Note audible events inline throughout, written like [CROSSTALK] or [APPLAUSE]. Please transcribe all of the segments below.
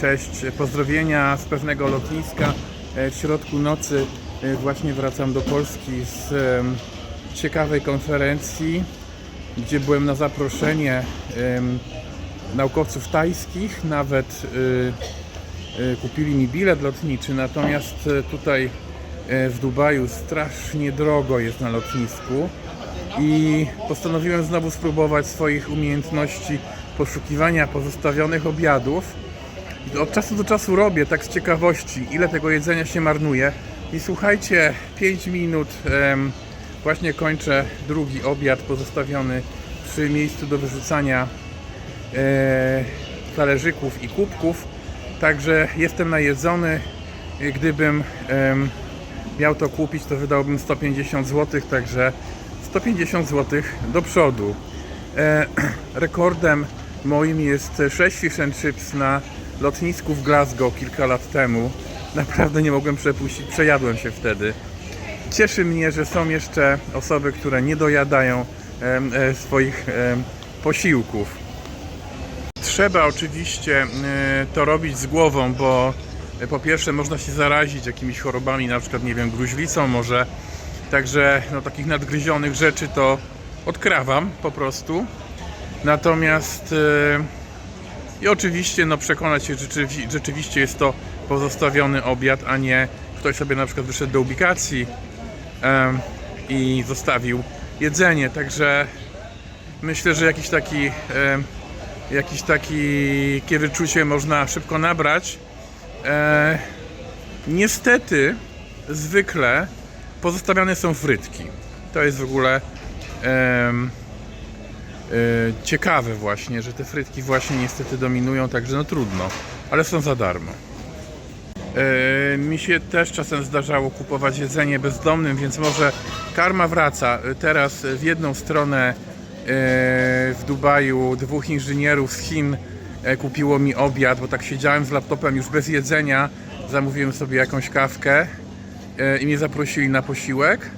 Cześć, pozdrowienia z pewnego lotniska. E, W środku nocy e, właśnie wracam do Polski z ciekawej konferencji, gdzie byłem na zaproszenie naukowców tajskich. Nawet y, kupili mi bilet lotniczy, natomiast e, tutaj e, w Dubaju strasznie drogo jest na lotnisku i postanowiłem znowu spróbować swoich umiejętności poszukiwania pozostawionych obiadów. Od czasu do czasu robię tak z ciekawości, ile tego jedzenia się marnuje. I słuchajcie, 5 minut właśnie kończę drugi obiad pozostawiony przy miejscu do wyrzucania e, talerzyków i kubków. Także jestem najedzony. Gdybym miał to kupić, to wydałbym 150 zł, także 150 zł do przodu. E, [CLEARS THROAT] rekordem moim jest 6 fish and chips na lotnisku w Glasgow kilka lat temu. Naprawdę nie mogłem przepuścić, przejadłem się wtedy. Cieszy mnie, że są jeszcze osoby, które nie dojadają em, e, swoich em, posiłków. Trzeba oczywiście e, to robić z głową, bo e, po pierwsze można się zarazić jakimiś chorobami, na przykład nie wiem, gruźlicą może. Także no, takich nadgryzionych rzeczy to odkrawam po prostu. Natomiast e, i oczywiście no, przekonać się, że rzeczywi- rzeczywiście jest to pozostawiony obiad, a nie ktoś sobie na przykład wyszedł do ubikacji em, i zostawił jedzenie. Także myślę, że jakiś taki em, jakiś takie wyczucie można szybko nabrać. E, niestety zwykle pozostawiane są frytki. To jest w ogóle em, e, ciekawe właśnie, że te frytki właśnie niestety dominują, także no trudno, ale są za darmo. E, Mi się też czasem zdarzało kupować jedzenie bezdomnym, więc może karma wraca. E, Teraz w jedną stronę e, w Dubaju dwóch inżynierów z Chin e, kupiło mi obiad, bo tak siedziałem z laptopem już bez jedzenia. Zamówiłem sobie jakąś kawkę e, i mnie zaprosili na posiłek.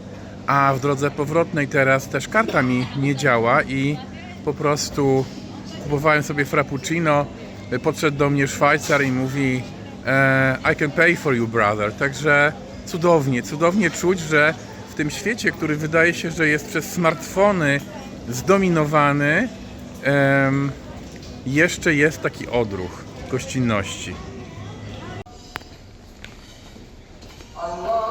A w drodze powrotnej teraz też karta mi nie działa i po prostu kupowałem sobie frappuccino. E, Podszedł do mnie Szwajcar i mówi e, I can pay for you brother. Także cudownie, cudownie czuć, że w tym świecie, który wydaje się, że jest przez smartfony zdominowany, em, jeszcze jest taki odruch gościnności. Allah.